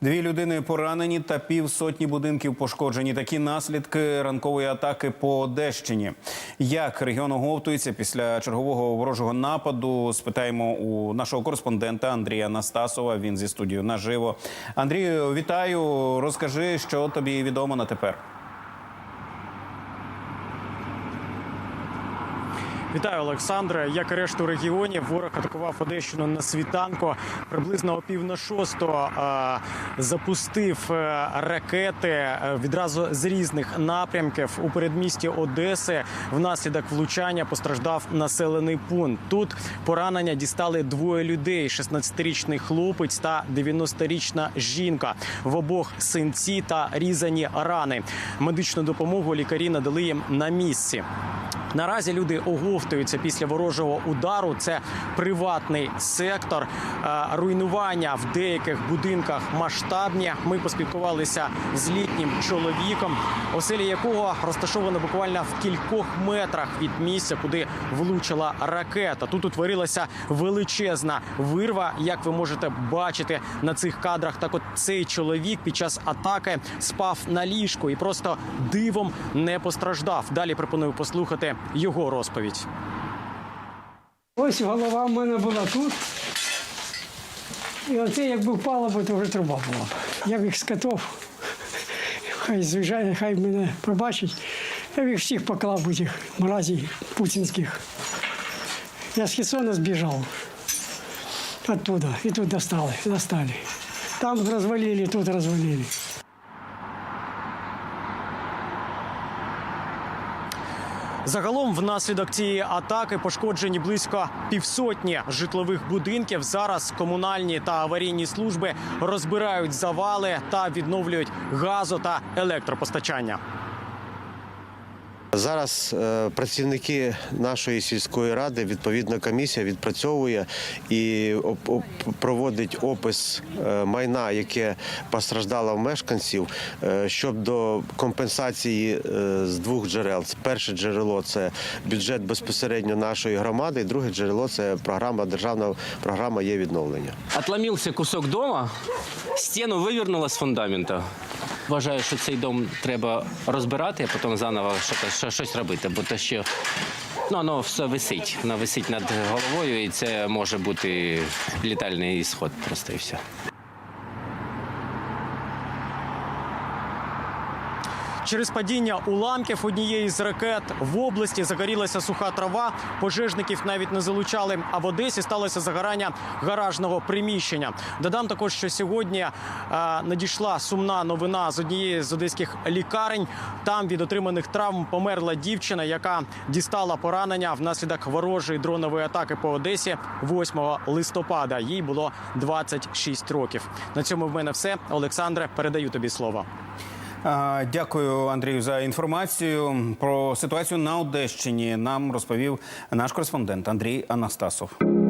Дві людини поранені та півсотні будинків пошкоджені. Такі наслідки ранкової атаки по Одещині. Як регіон оговтується після чергового ворожого нападу? Спитаємо у нашого кореспондента Андрія Настасова. Він зі студією наживо. Андрію, вітаю. Розкажи, що тобі відомо на тепер. Вітаю, Олександре. Як і решту регіонів, ворог атакував Одещину на світанку. Приблизно о пів на шостого е, запустив е, ракети е, відразу з різних напрямків у передмісті Одеси. Внаслідок влучання постраждав населений пункт. Тут поранення дістали двоє людей: – 16-річний хлопець та 90-річна жінка. В обох синці та різані рани. Медичну допомогу лікарі надали їм на місці. Наразі люди оговтуються після ворожого удару. Це приватний сектор. Е, Руйнування в деяких будинках масштабні. Ми поспілкувалися з літнім чоловіком, оселя якого розташовано буквально в кількох метрах від місця, куди влучила ракета. Тут утворилася величезна вирва, як ви можете бачити на цих кадрах. Так, от цей чоловік під час атаки спав на ліжку і просто дивом не постраждав. Далі пропоную послухати його розповідь. Ось голова в мене була тут. І оце якби впала, бо то вже труба була. Я б їх скатав. Хай звичайно, хай мене пробачить. Я б їх всіх поклав би цих мразів путінських. Я з Херсона збіжав. Оттуда. І тут достали, достали. Там розвалили, тут розвалили. Загалом, внаслідок цієї атаки пошкоджені близько півсотні житлових будинків. Зараз комунальні та аварійні служби розбирають завали та відновлюють газо та електропостачання. Зараз е, працівники нашої сільської ради, відповідна комісія відпрацьовує і проводить опис е, майна, яке постраждало в мешканців, е, щодо компенсації з двох джерел. Перше джерело це бюджет безпосередньо нашої громади, і друге джерело це програма державна програма є відновлення. Отломився кусок дома, стіну вивернуло з фундамента. Вважаю, що цей дом треба розбирати, а потім заново щось, щось робити, бо то що ну, воно все висить. Воно висить над головою, і це може бути літальний ісход просто і все. Через падіння уламків однієї з ракет в області загорілася суха трава. Пожежників навіть не залучали. А в Одесі сталося загорання гаражного приміщення. Додам також, що сьогодні е, надійшла сумна новина з однієї з одеських лікарень. Там від отриманих травм померла дівчина, яка дістала поранення внаслідок ворожої дронової атаки по Одесі 8 листопада. Їй було 26 років. На цьому в мене все. Олександре, передаю тобі слово. Дякую, Андрію, за інформацію про ситуацію на Одещині. Нам розповів наш кореспондент Андрій Анастасов.